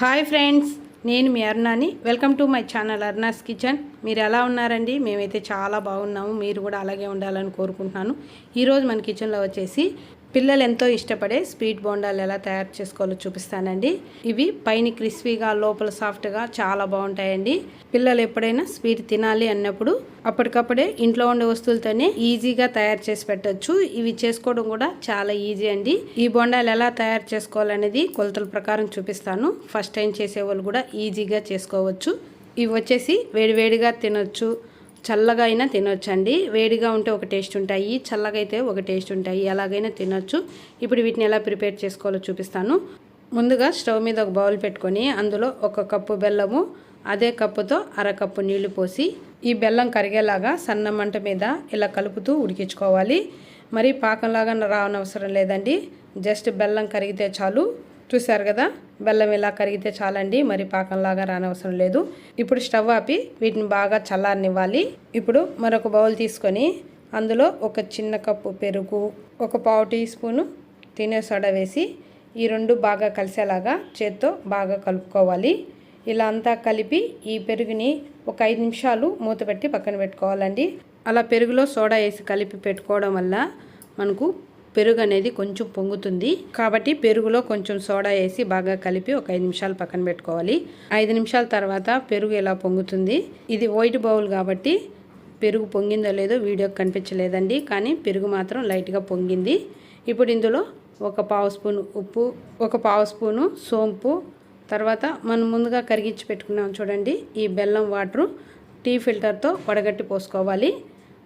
Hi friends నేను మీ అరుణాని. Welcome to my channel Aruna's kitchen. మీరు ఎలా ఉన్నారండి? మేమైతే చాలా బాగున్నాము. మీరు కూడా అలాగే ఉండాలని కోరుకుంటున్నాను. ఈరోజు మన కిచెన్లో వచ్చేసి పిల్లలు ఎంతో ఇష్టపడే స్వీట్ బోండాలు ఎలా తయారు చేసుకోవాలో చూపిస్తానండి. ఇవి పైన క్రిస్పీగా లోపల సాఫ్ట్గా చాలా బాగుంటాయండి. పిల్లలు ఎప్పుడైనా స్వీట్ తినాలి అన్నప్పుడు అప్పటికప్పుడే ఇంట్లో ఉండే వస్తువులతోనే ఈజీగా తయారు చేసి పెట్టొచ్చు. ఇవి చేసుకోవడం కూడా చాలా ఈజీ అండి. ఈ బొండాలు ఎలా తయారు చేసుకోవాలనేది కొలతల ప్రకారం చూపిస్తాను. ఫస్ట్ టైం చేసేవాళ్ళు కూడా ఈజీగా చేసుకోవచ్చు. ఇవి వచ్చేసి వేడివేడిగా తినొచ్చు. చల్లగా అయినా తినొచ్చండి. వేడిగా ఉంటే ఒక టేస్ట్ ఉంటాయి. చల్లగా అయితే ఒక టేస్ట్ ఉంటాయి. ఎలాగైనా తినొచ్చు. ఇప్పుడు వీటిని ఎలా ప్రిపేర్ చేసుకోవాలో చూపిస్తాను. ముందుగా స్టవ్ మీద ఒక బౌల్ పెట్టుకొని అందులో ఒక కప్పు బెల్లము అదే కప్పుతో అరకప్పు నీళ్ళు పోసి ఈ బెల్లం కరిగేలాగా సన్న మంట మీద ఇలా కలుపుతూ ఉడికించుకోవాలి. మరి పాకంలాగా రావనవసరం లేదండి. జస్ట్ బెల్లం కరిగితే చాలు. చూసారు కదా? బెల్లం ఇలా కరిగితే చాలండి. మరి పాకంలాగా రానవసరం లేదు. ఇప్పుడు స్టవ్ ఆపి వీటిని బాగా చల్లారనివ్వాలి. ఇప్పుడు మరొక బౌల్ తీసుకొని అందులో ఒక చిన్న కప్పు పెరుగు ఒక పావు టీ స్పూను తినే సోడా వేసి ఈ రెండు బాగా కలిసేలాగా చేత్తో బాగా కలుపుకోవాలి. ఇలా అంతా కలిపి ఈ పెరుగుని ఒక ఐదు నిమిషాలు మూత పెట్టి పక్కన పెట్టుకోవాలండి. అలా పెరుగులో సోడా వేసి కలిపి పెట్టుకోవడం వల్ల మనకు పెరుగు అనేది కొంచెం పొంగుతుంది. కాబట్టి పెరుగులో కొంచెం సోడా వేసి బాగా కలిపి ఒక ఐదు నిమిషాలు పక్కన పెట్టుకోవాలి. ఐదు నిమిషాల తర్వాత పెరుగు ఇలా పొంగుతుంది? ఇది వైట్ బౌల్ కాబట్టి పెరుగు పొంగిందో లేదో వీడియోకి కనిపించలేదండి. కానీ పెరుగు మాత్రం లైట్గా పొంగింది. ఇప్పుడు ఇందులో ఒక పావు స్పూన్ ఉప్పు ఒక పావు స్పూను సోంపు. తర్వాత మనం ముందుగా కరిగించి పెట్టుకున్నాం చూడండి ఈ బెల్లం వాటరు టీ ఫిల్టర్తో వడగట్టి పోసుకోవాలి.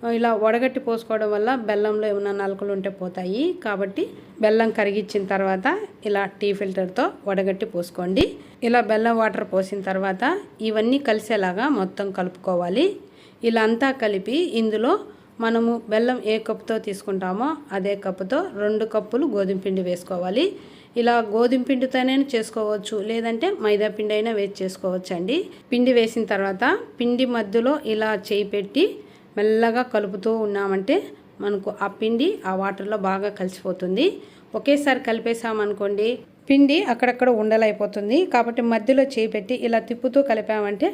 ఇలా వడగట్టి పోసుకోవడం వల్ల బెల్లంలో ఏమైనా నలకలు ఉంటే పోతాయి. కాబట్టి బెల్లం కరిగించిన తర్వాత ఇలా టీ ఫిల్టర్తో వడగట్టి పోసుకోండి. ఇలా బెల్లం వాటర్ పోసిన తర్వాత ఇవన్నీ కలిసేలాగా మొత్తం కలుపుకోవాలి. ఇలా అంతా కలిపి ఇందులో మనము బెల్లం ఏ కప్పుతో తీసుకుంటామో అదే కప్పుతో రెండు కప్పులు గోధుమ పిండి వేసుకోవాలి. ఇలా గోధుమ పిండితోనే చేసుకోవచ్చు లేదంటే మైదా పిండి అయినా వేసి చేసుకోవచ్చు అండి పిండి వేసిన తర్వాత పిండి మధ్యలో ఇలా చేయి పెట్టి మెల్లగా కలుపుతూ ఉన్నామంటే మనకు ఆ పిండి ఆ వాటర్లో బాగా కలిసిపోతుంది. ఒకేసారి కలిపేసామనుకోండి పిండి అక్కడక్కడ ఉండలైపోతుంది. కాబట్టి మధ్యలో చేయి పెట్టి ఇలా తిప్పుతూ కలిపామంటే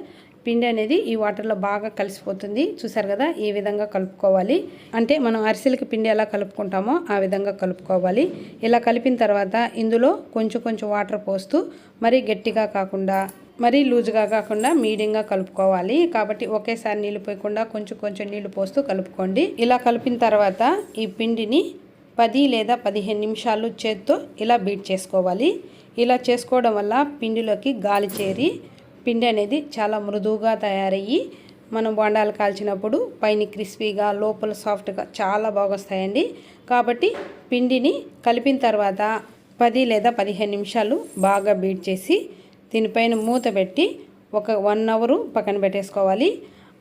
పిండి అనేది ఈ వాటర్లో బాగా కలిసిపోతుంది. చూసారు కదా ఈ విధంగా కలుపుకోవాలి. అంటే మనం అరిసెలకి పిండి ఎలా కలుపుకుంటామో ఆ విధంగా కలుపుకోవాలి. ఇలా కలిపిన తర్వాత ఇందులో కొంచెం కొంచెం వాటర్ పోస్తూ మరీ గట్టిగా కాకుండా మరీ లూజుగా కాకుండా మీడియంగా కలుపుకోవాలి. కాబట్టి ఒకేసారి నీళ్ళు పోయకుండా కొంచెం కొంచెం నీళ్ళు పోస్తూ కలుపుకోండి. ఇలా కలిపిన తర్వాత ఈ పిండిని పది లేదా పదిహేను నిమిషాలు చేత్తో ఇలా బీట్ చేసుకోవాలి. ఇలా చేసుకోవడం వల్ల పిండిలోకి గాలి చేరి పిండి అనేది చాలా మృదువుగా తయారయ్యి మనం బొండాలు కాల్చినప్పుడు పైన క్రిస్పీగా లోపల సాఫ్ట్గా చాలా బాగా వస్తాయండి. కాబట్టి పిండిని కలిపిన తర్వాత పది లేదా పదిహేను నిమిషాలు బాగా బీట్ చేసి దీనిపైన మూత పెట్టి ఒక వన్ అవరు పక్కన పెట్టేసుకోవాలి.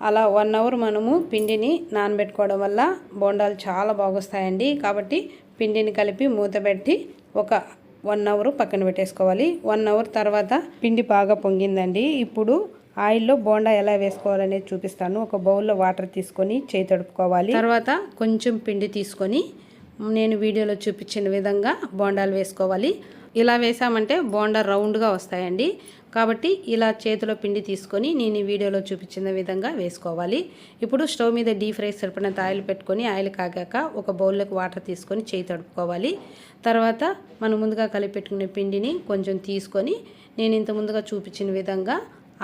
అలా వన్ అవర్ మనము పిండిని నానబెట్టుకోవడం వల్ల బోండాలు చాలా బాగొస్తాయండి. కాబట్టి పిండిని కలిపి మూత పెట్టి ఒక వన్ అవర్ పక్కన పెట్టేసుకోవాలి. వన్ అవర్ తర్వాత పిండి బాగా పొంగిందండి. ఇప్పుడు ఆయిల్లో బోండా ఎలా వేసుకోవాలనేది చూపిస్తాను. ఒక బౌల్లో వాటర్ తీసుకొని చేయి తడుపుకోవాలి. తర్వాత కొంచెం పిండి తీసుకొని నేను వీడియోలో చూపించిన విధంగా బోండాలు వేసుకోవాలి. ఇలా వేసామంటే బోండా రౌండ్గా వస్తాయండి. కాబట్టి ఇలా చేతిలో పిండి తీసుకొని నేను ఈ వీడియోలో చూపించిన విధంగా వేసుకోవాలి. ఇప్పుడు స్టవ్ మీద డీప్ ఫ్రై సరిపడినంత ఆయిల్ పెట్టుకొని ఆయిల్ కాగాక ఒక బౌల్లోకి వాటర్ తీసుకొని చేయి తడుపుకోవాలి. తర్వాత మనం ముందుగా కలిపి పిండిని కొంచెం తీసుకొని నేను ఇంత ముందుగా చూపించిన విధంగా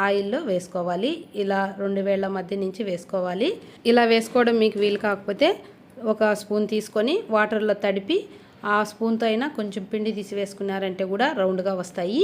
ఆయిల్లో వేసుకోవాలి. ఇలా రెండు వేళ్ళ మధ్య నుంచి వేసుకోవాలి. ఇలా వేసుకోవడం మీకు వీలు కాకపోతే ఒక స్పూన్ తీసుకొని వాటర్లో తడిపి ఆ స్పూన్తో అయినా కొంచెం పిండి తీసి వేసుకున్నారంటే కూడా రౌండ్గా వస్తాయి.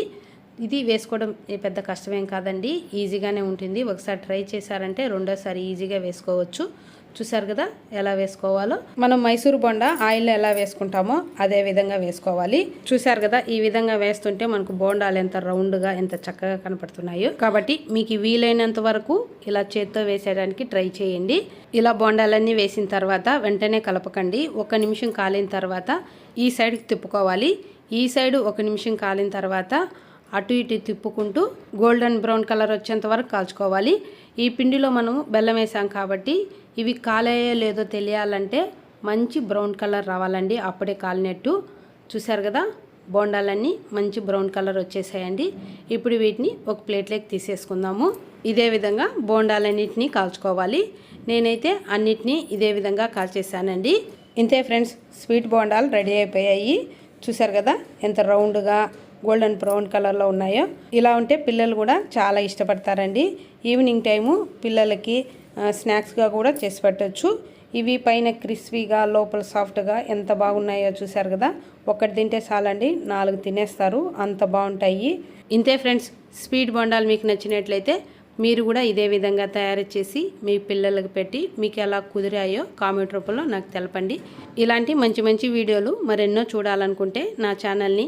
ఇది వేసుకోవడం పెద్ద కష్టమేం కాదండి. ఈజీగానే ఉంటుంది. ఒకసారి ట్రై చేశారంటే రెండోసారి ఈజీగా వేసుకోవచ్చు. చూసారు కదా ఎలా వేసుకోవాలో? మనం మైసూర్ బొండ ఆయిల్ ఎలా వేసుకుంటామో అదే విధంగా వేసుకోవాలి. చూసారు కదా ఈ విధంగా వేస్తుంటే మనకు బోండాలు ఎంత రౌండ్గా ఎంత చక్కగా కనపడుతున్నాయో. కాబట్టి మీకు వీలైనంత వరకు ఇలా చేత్తో వేసేయడానికి ట్రై చేయండి. ఇలా బోండాలన్నీ వేసిన తర్వాత వెంటనే కలపకండి. ఒక నిమిషం కాలిన తర్వాత ఈ సైడ్కి తిప్పుకోవాలి. ఈ సైడ్ ఒక నిమిషం కాలిన తర్వాత అటు ఇటు తిప్పుకుంటూ గోల్డెన్ బ్రౌన్ కలర్ వచ్చేంత వరకు కాల్చుకోవాలి. ఈ పిండిలో మనం బెల్లం వేసాం కాబట్టి ఇవి కాలేయో లేదో తెలియాలంటే మంచి బ్రౌన్ కలర్ రావాలండి. అప్పుడే కాలినట్టు. చూసారు కదా? బోండాలన్నీ మంచి బ్రౌన్ కలర్ వచ్చేసాయండి. ఇప్పుడు వీటిని ఒక ప్లేట్లోకి తీసేసుకుందాము. ఇదే విధంగా బోండాలన్నిటిని కాల్చుకోవాలి. నేనైతే అన్నిటినీ ఇదే విధంగా కాల్చేసానండి ఇంతే ఫ్రెండ్స్ స్వీట్ బోండాలు రెడీ అయిపోయాయి. చూసారు కదా? ఎంత రౌండ్గా గోల్డెన్ బ్రౌన్ కలర్లో ఉన్నాయో. ఇలా ఉంటే పిల్లలు కూడా చాలా ఇష్టపడతారండి. ఈవినింగ్ టైము పిల్లలకి స్నాక్స్గా కూడా చేసి పెట్టచ్చు. ఇవి పైన క్రిస్పీగా లోపల సాఫ్ట్గా ఎంత బాగున్నాయో చూశారు కదా? ఒకటి తింటే చాలండి నాలుగు తినేస్తారు అంత బాగుంటాయి. ఇంతే ఫ్రెండ్స్ స్వీట్ బొండాలు మీకు నచ్చినట్లయితే మీరు కూడా ఇదే విధంగా తయారు చేసి మీ పిల్లలకు పెట్టి మీకు ఎలా కుదిరాయో కామెంట్ రూపంలో నాకు తెలపండి. ఇలాంటి మంచి మంచి వీడియోలు మరెన్నో చూడాలనుకుంటే నా ఛానల్ని